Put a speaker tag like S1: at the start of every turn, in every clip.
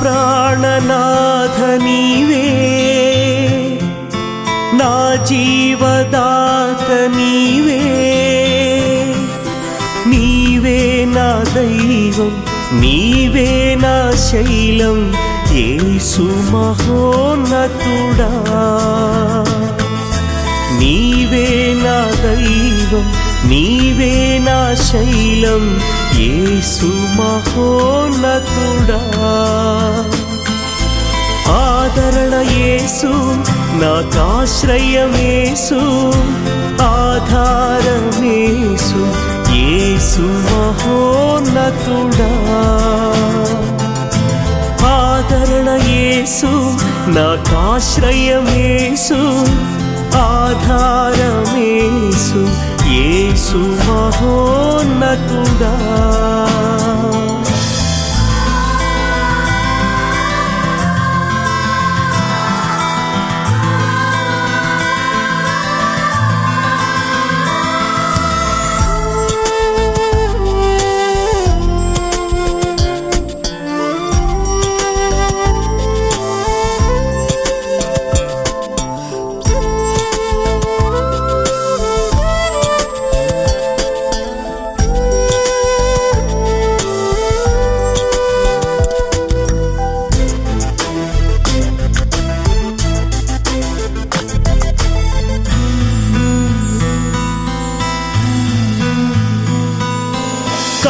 S1: ప్రాణనాథ నీవే నా జీవదాత నీవే నీవే నా దైవం నీవే నా శైలం యేసు మహోన్నతుడా. దైవం నీవే నా శైలం యేసు మహోన్నతుడా. ఆదరణ యేసు నాకాశ్రయమేసు ఆధారమేసు యేసు మహోన్నతుడా. ఆదరణ యేసు నాకాశ్రయమేసు ఆధారమేసు యేసు మహోన్నతుడా.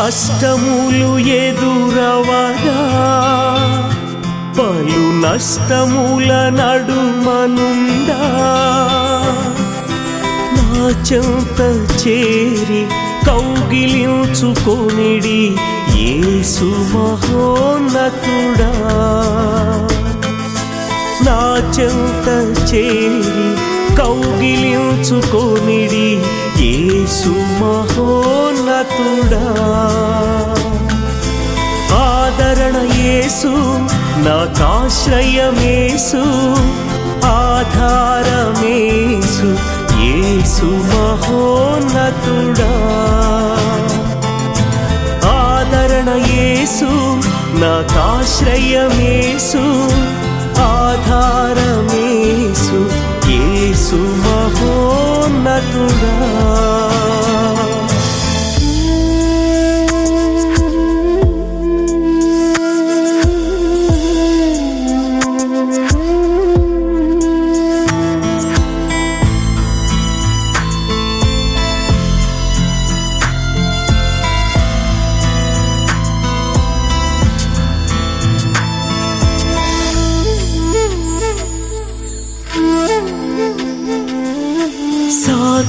S1: కష్టములు ఎదురవగా పలు నష్టముల నడుమనుండా? నా చెంత చేరి కౌగిలించుకొనిడి యేసు మహోన్నతుడా? నా చెంత చేరి కౌగిలించుకొనిడి యేసు మహోన్నతుడా ఆదరణ యేసు నాకాశ్రయమేసు ఆధారమేసు యేసు మహోన్నతుడా. ఆదరణ యేసు నాకాశ్రయమేసు ఆధారమేసు యేసు మహోన్నతుడా.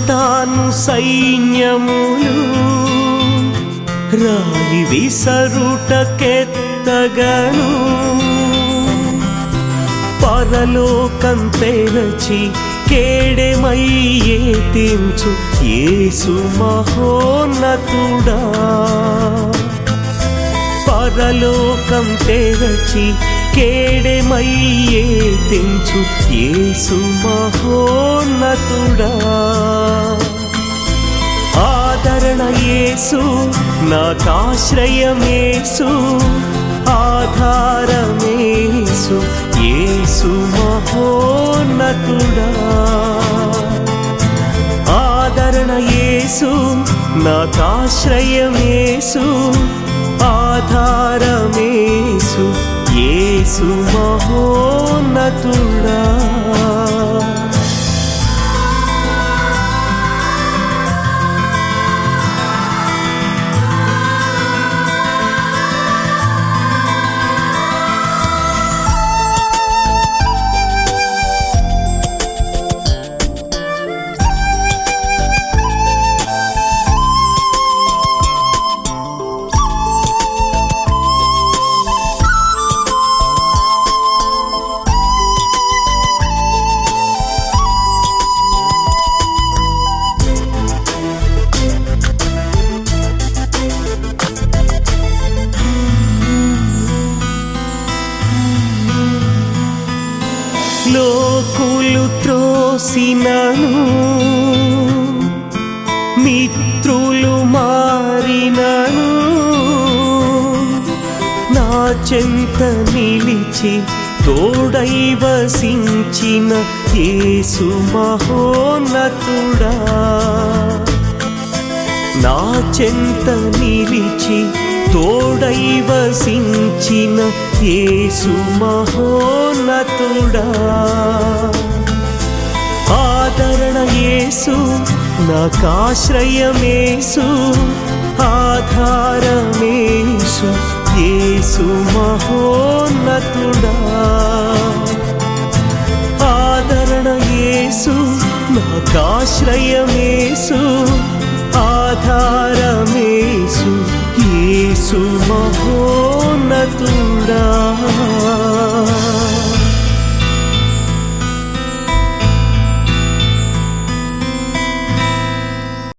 S1: తాను సైన్యములు. రాయి విసరుటకెత్తగను. పరలోకం తెరచి కేడెమయ్యే తించు ఏసు మహోన్నతుడా. పరలోకం తెరచి కేడెమయ్యే తెంచు యేసు మహోన్నతుడా. ఆదరణ యేసు నాకాశ్రయమేసు ఆధారమేసు యేసు మహోన్నతుడా. ఆదరణ యేసు నాకాశ్రయమేసు ఆధారమేసు యేసు మహోన్నతుడా. త్రోసినను మిత్రులు మారినను. నా చెంత నిలిచి తోడై వసించిన యేసు మహోన్నతుడా. నా చెంత నిలిచి తోడై వసించిన యేసు మహోన్నతుడా. యేసు నాకాశ్రయమేసు ఆధారమేసు యేసు మహోన్నతుడా. ఆదరణ యేసు నాకాశ్రయమేసు ఆధారమేసు యేసు మహోన్నతుడా.